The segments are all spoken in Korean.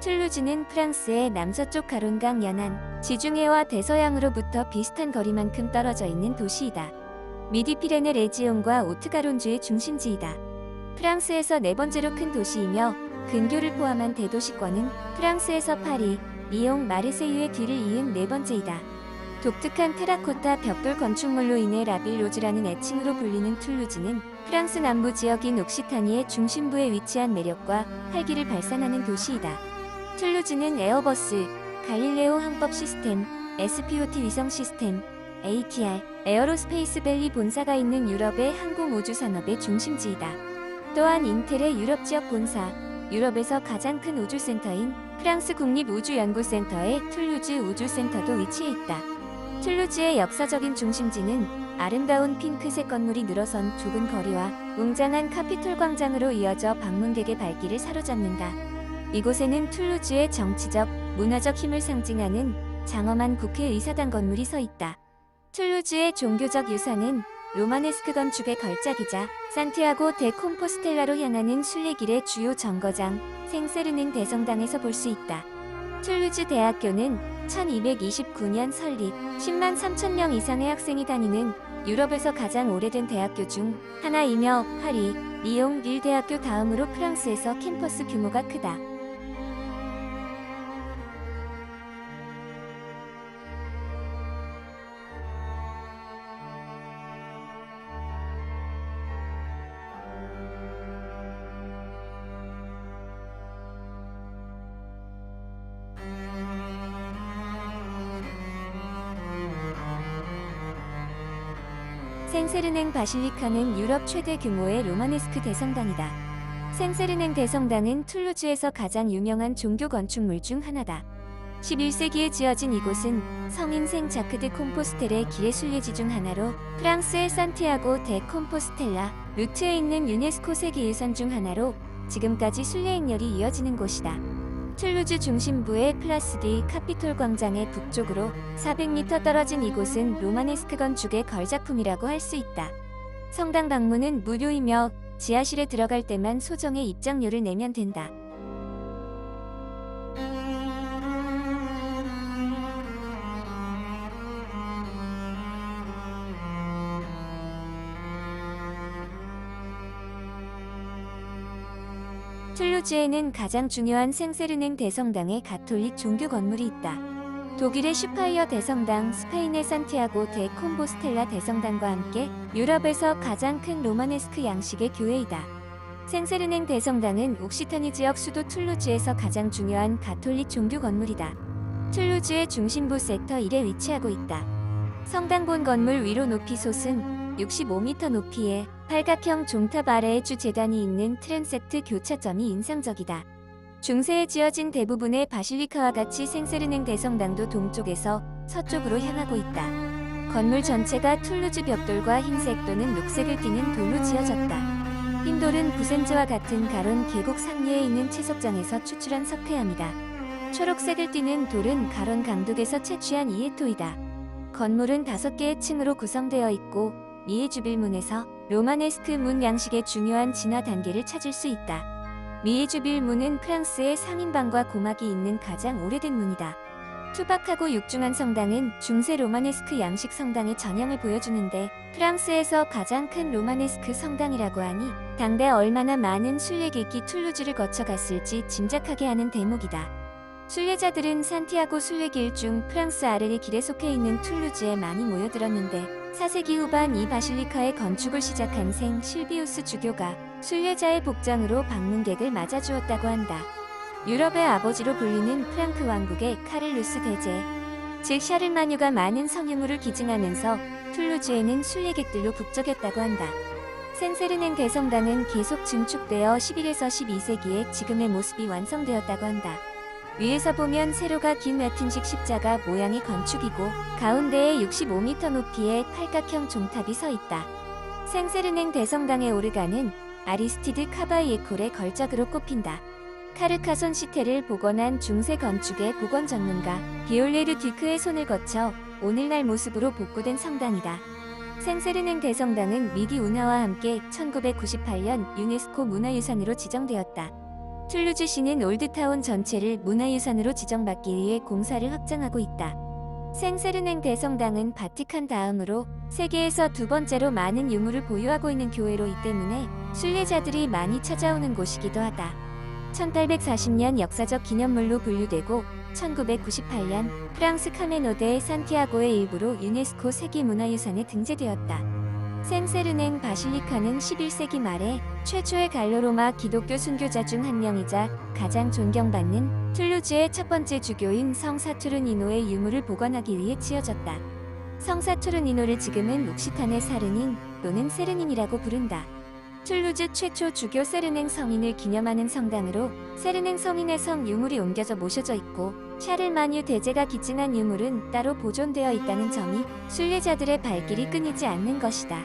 툴루즈는 프랑스의 남서쪽 가론강 연안, 지중해와 대서양으로부터 비슷한 거리만큼 떨어져 있는 도시이다. 미디 피레네 레지온과 오트가론주의 중심지이다. 프랑스에서 네 번째로 큰 도시이며 근교를 포함한 대도시권은 프랑스에서 파리, 리옹, 마르세유의 뒤를 이은 네 번째이다. 독특한 테라코타 벽돌 건축물로 인해 라빌로즈라는 애칭으로 불리는 툴루즈는 프랑스 남부 지역인 옥시타니의 중심부에 위치한 매력과 활기를 발산하는 도시이다. 툴루즈는 에어버스, 갈릴레오 항법 시스템, SPOT 위성 시스템, ATR, 에어로스페이스 밸리 본사가 있는 유럽의 항공 우주 산업의 중심지이다. 또한 인텔의 유럽 지역 본사, 유럽에서 가장 큰 우주센터인 프랑스 국립우주연구센터의 툴루즈 우주센터도 위치해 있다. 툴루즈의 역사적인 중심지는 아름다운 핑크색 건물이 늘어선 좁은 거리와 웅장한 카피톨 광장으로 이어져 방문객의 발길을 사로잡는다. 이곳에는 툴루즈의 정치적, 문화적 힘을 상징하는 장엄한 국회의사당 건물이 서 있다. 툴루즈의 종교적 유산은 로마네스크 건축의 걸작이자 산티아고 데 콤포스텔라로 향하는 순례길의 주요 정거장 생세르는 대성당에서 볼 수 있다. 툴루즈 대학교는 1229년 설립 10만 3천 명 이상의 학생이 다니는 유럽에서 가장 오래된 대학교 중 하나이며 파리, 리옹 릴 대학교 다음으로 프랑스에서 캠퍼스 규모가 크다. 생세르냉 바실리카는 유럽 최대 규모의 로마네스크 대성당이다. 생세르냉 대성당은 툴루즈에서 가장 유명한 종교 건축물 중 하나다. 11세기에 지어진 이곳은 성인 생 자크드 콤포스텔의 길의 순례지 중 하나로 프랑스의 산티아고 데 콤포스텔라 루트에 있는 유네스코 세계유산 중 하나로 지금까지 순례 행렬이 이어지는 곳이다. 툴루즈 중심부의 플라스디 카피톨 광장의 북쪽으로 400m 떨어진 이곳은 로마네스크 건축의 걸작품이라고 할 수 있다. 성당 방문은 무료이며 지하실에 들어갈 때만 소정의 입장료를 내면 된다. 툴루즈에는 가장 중요한 생세르냉 대성당의 가톨릭 종교 건물이 있다. 독일의 슈파이어 대성당, 스페인의 산티아고 데 콤보스텔라 대성당과 함께 유럽에서 가장 큰 로마네스크 양식의 교회이다. 생세르냉 대성당은 옥시타니 지역 수도 툴루즈에서 가장 중요한 가톨릭 종교 건물이다. 툴루즈의 중심부 섹터 1에 위치하고 있다. 성당 본 건물 위로 높이 솟은 65m 높이의 팔각형 종탑 아래에 주 재단이 있는 트랜셉트 교차점이 인상적이다. 중세에 지어진 대부분의 바실리카와 같이 생세르냉 대성당도 동쪽에서 서쪽으로 향하고 있다. 건물 전체가 툴루즈 벽돌과 흰색 또는 녹색을 띠는 돌로 지어졌다. 흰 돌은 부센즈와 같은 가론 계곡 상류에 있는 채석장에서 추출한 석회암이다. 초록색을 띠는 돌은 가론 강둑에서 채취한 이에토이다. 건물은 다섯 개의 층으로 구성되어 있고 미의 주빌문에서 로마네스크 문 양식의 중요한 진화 단계를 찾을 수 있다. 미의 주빌 문은 프랑스의 상인방과 고막이 있는 가장 오래된 문이다. 투박하고 육중한 성당은 중세 로마네스크 양식 성당의 전형을 보여주는데 프랑스에서 가장 큰 로마네스크 성당이라고 하니 당대 얼마나 많은 순례길기 툴루즈를 거쳐갔을지 짐작하게 하는 대목이다. 순례자들은 산티아고 순례길 중 프랑스 아르리 길에 속해 있는 툴루즈에 많이 모여들었는데 4세기 후반 이 바실리카의 건축을 시작한 생 실비우스 주교가 순례자의 복장으로 방문객을 맞아주었다고 한다. 유럽의 아버지로 불리는 프랑크 왕국의 카를루스 대제, 즉 샤를마뉴가 많은 성유물을 기증하면서 툴루즈에는 순례객들로 북적였다고 한다. 생세르넨 대성당은 계속 증축되어 11에서 12세기에 지금의 모습이 완성되었다고 한다. 위에서 보면 세로가 긴 라틴식 십자가 모양의 건축이고 가운데에 65m 높이의 팔각형 종탑이 서 있다. 생세르냉 대성당의 오르간은 아리스티드 카바이에콜의 걸작으로 꼽힌다. 카르카손 시테를 복원한 중세 건축의 복원 전문가 비올레르 듀크의 손을 거쳐 오늘날 모습으로 복구된 성당이다. 생세르냉 대성당은 미기 운하와 함께 1998년 유네스코 문화유산으로 지정되었다. 툴루즈시는 올드타운 전체를 문화유산으로 지정받기 위해 공사를 확장하고 있다. 생세르냉 대성당은 바티칸 다음으로 세계에서 두 번째로 많은 유물을 보유하고 있는 교회로 이 때문에 순례자들이 많이 찾아오는 곳이기도 하다. 1840년 역사적 기념물로 분류되고 1998년 프랑스 카메노데 산티아고의 일부로 유네스코 세계문화유산에 등재되었다. 생세르냉 바실리카는 11세기 말에 최초의 갈로로마 기독교 순교자 중 한 명이자 가장 존경받는 툴루즈의 첫 번째 주교인 성 사투르니노의 유물을 보관하기 위해 지어졌다. 성 사투르니노를 지금은 룩시탄의 사르닌 또는 세르닌이라고 부른다. 툴루즈 최초 주교 세르냉 성인을 기념하는 성당으로 세르냉 성인의 성 유물이 옮겨져 모셔져 있고 샤를마뉴 대제가 기증한 유물은 따로 보존되어 있다는 점이 순례자들의 발길이 끊이지 않는 것이다.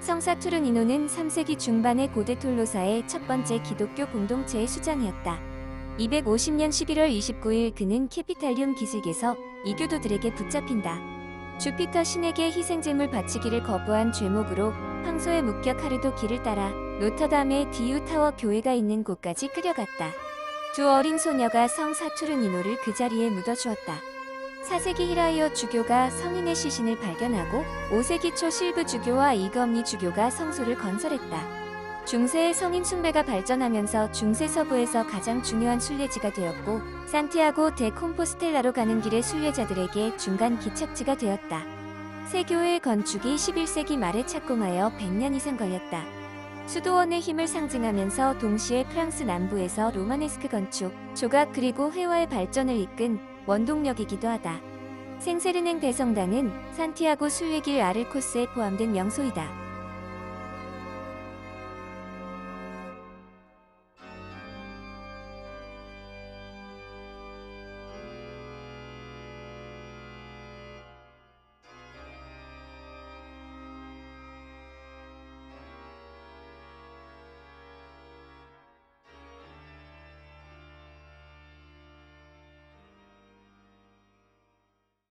성사 투르니노는 3세기 중반의 고대 톨로사의 첫 번째 기독교 공동체의 수장이었다. 250년 11월 29일 그는 캐피탈륨 기슭에서 이교도들에게 붙잡힌다. 주피터 신에게 희생제물 바치기를 거부한 죄목으로 황소에 묶여 카르도 길을 따라 노터담의 디유 타워 교회가 있는 곳까지 끌려갔다. 두 어린 소녀가 성 사투르니노를 그 자리에 묻어주었다. 4세기 히라이어 주교가 성인의 시신을 발견하고 5세기 초 실브 주교와 이검리 주교가 성소를 건설했다. 중세의 성인 숭배가 발전하면서 중세 서부에서 가장 중요한 순례지가 되었고 산티아고 데 콤포스텔라로 가는 길의 순례자들에게 중간 기착지가 되었다. 새 교회의 건축이 11세기 말에 착공하여 100년 이상 걸렸다. 수도원의 힘을 상징하면서 동시에 프랑스 남부에서 로마네스크 건축, 조각 그리고 회화의 발전을 이끈 원동력이기도 하다. 생세르냉 대성당은 산티아고 순례길 아를 코스에 포함된 명소이다.